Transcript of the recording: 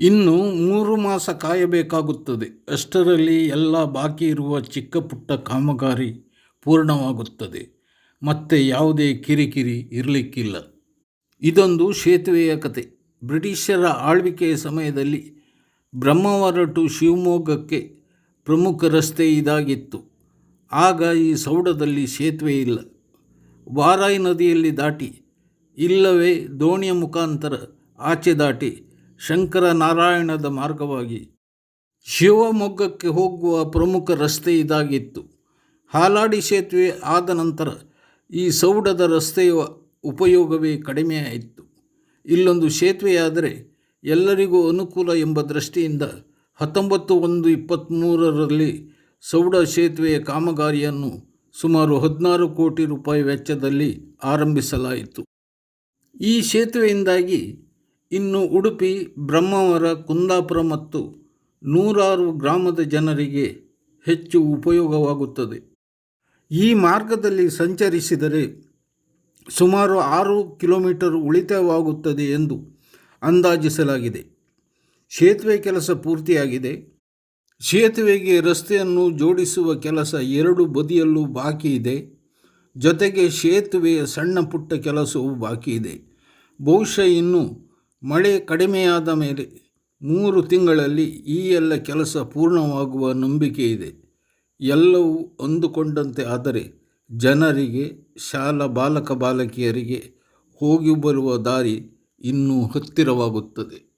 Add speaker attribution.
Speaker 1: ಇನ್ನು ಮೂರು ಮಾಸ ಕಾಯಬೇಕಾಗುತ್ತದೆ. ಅಷ್ಟರಲ್ಲಿ ಎಲ್ಲ ಬಾಕಿ ಇರುವ ಚಿಕ್ಕ ಪುಟ್ಟ ಕಾಮಗಾರಿ ಪೂರ್ಣವಾಗುತ್ತದೆ. ಮತ್ತೆ ಯಾವುದೇ ಕಿರಿಕಿರಿ ಇರಲಿಕ್ಕಿಲ್ಲ. ಇದೊಂದು ಸೇತುವೆಯ ಕತೆ. ಬ್ರಿಟಿಷರ ಆಳ್ವಿಕೆಯ ಸಮಯದಲ್ಲಿ ಬ್ರಹ್ಮಾವರ ಟು ಶಿವಮೊಗ್ಗಕ್ಕೆ ಪ್ರಮುಖ ರಸ್ತೆ ಇದಾಗಿತ್ತು. ಆಗ ಈ ಸೌಡದಲ್ಲಿ ಸೇತುವೆ ಇಲ್ಲ. ವಾರಾಯಿ ನದಿಯಲ್ಲಿ ದಾಟಿ, ಇಲ್ಲವೇ ದೋಣಿಯ ಮುಖಾಂತರ ಆಚೆ ದಾಟಿ ಶಂಕರನಾರಾಯಣದ ಮಾರ್ಗವಾಗಿ ಶಿವಮೊಗ್ಗಕ್ಕೆ ಹೋಗುವ ಪ್ರಮುಖ ರಸ್ತೆ ಇದಾಗಿತ್ತು. ಹಾಲಾಡಿ ಸೇತುವೆ ಆದ ನಂತರ ಈ ಸೌಡದ ರಸ್ತೆಯ ಉಪಯೋಗವೇ ಕಡಿಮೆಯಾಯಿತು ಇಲ್ಲೊಂದು ಸೇತುವೆಯಾದರೆ ಎಲ್ಲರಿಗೂ ಅನುಕೂಲ ಎಂಬ ದೃಷ್ಟಿಯಿಂದ ಹತ್ತೊಂಬತ್ತು ಒಂದು ಇಪ್ಪತ್ತ್ಮೂರರಲ್ಲಿ ಸೌಡ ಸೇತುವೆಯ ಕಾಮಗಾರಿಯನ್ನು ಸುಮಾರು ಹದಿನಾರು ಕೋಟಿ ರೂಪಾಯಿ ವೆಚ್ಚದಲ್ಲಿ ಆರಂಭಿಸಲಾಯಿತು. ಈ ಸೇತುವೆಯಿಂದಾಗಿ ಇನ್ನು ಉಡುಪಿ, ಬ್ರಹ್ಮಾವರ, ಕುಂದಾಪುರ ಮತ್ತು ನೂರಾರು ಗ್ರಾಮದ ಜನರಿಗೆ ಹೆಚ್ಚು ಉಪಯೋಗವಾಗುತ್ತದೆ. ಈ ಮಾರ್ಗದಲ್ಲಿ ಸಂಚರಿಸಿದರೆ ಸುಮಾರು ಆರು ಕಿಲೋಮೀಟರ್ ಉಳಿತಾಯವಾಗುತ್ತದೆ ಎಂದು ಅಂದಾಜಿಸಲಾಗಿದೆ. ಸೇತುವೆ ಕೆಲಸ ಪೂರ್ತಿಯಾಗಿದೆ. ಸೇತುವೆಗೆ ರಸ್ತೆಯನ್ನು ಜೋಡಿಸುವ ಕೆಲಸ ಎರಡು ಬದಿಯಲ್ಲೂ ಬಾಕಿ ಇದೆ. ಜೊತೆಗೆ ಸೇತುವೆಯ ಸಣ್ಣ ಪುಟ್ಟ ಕೆಲಸವೂ ಬಾಕಿ ಇದೆ. ಬಹುಶಃ ಇನ್ನು ಮಳೆ ಕಡಿಮೆಯಾದ ಮೇಲೆ ಮೂರು ತಿಂಗಳಲ್ಲಿ ಈ ಎಲ್ಲ ಕೆಲಸ ಪೂರ್ಣವಾಗುವ ನಂಬಿಕೆ ಇದೆ. ಎಲ್ಲವೂ ಅಂದುಕೊಂಡಂತೆ ಆದರೆ ಜನರಿಗೆ, ಶಾಲಾ ಬಾಲಕ ಬಾಲಕಿಯರಿಗೆ ಹೋಗಿ ಬರುವ ದಾರಿ ಇನ್ನೂ ಹತ್ತಿರವಾಗುತ್ತದೆ.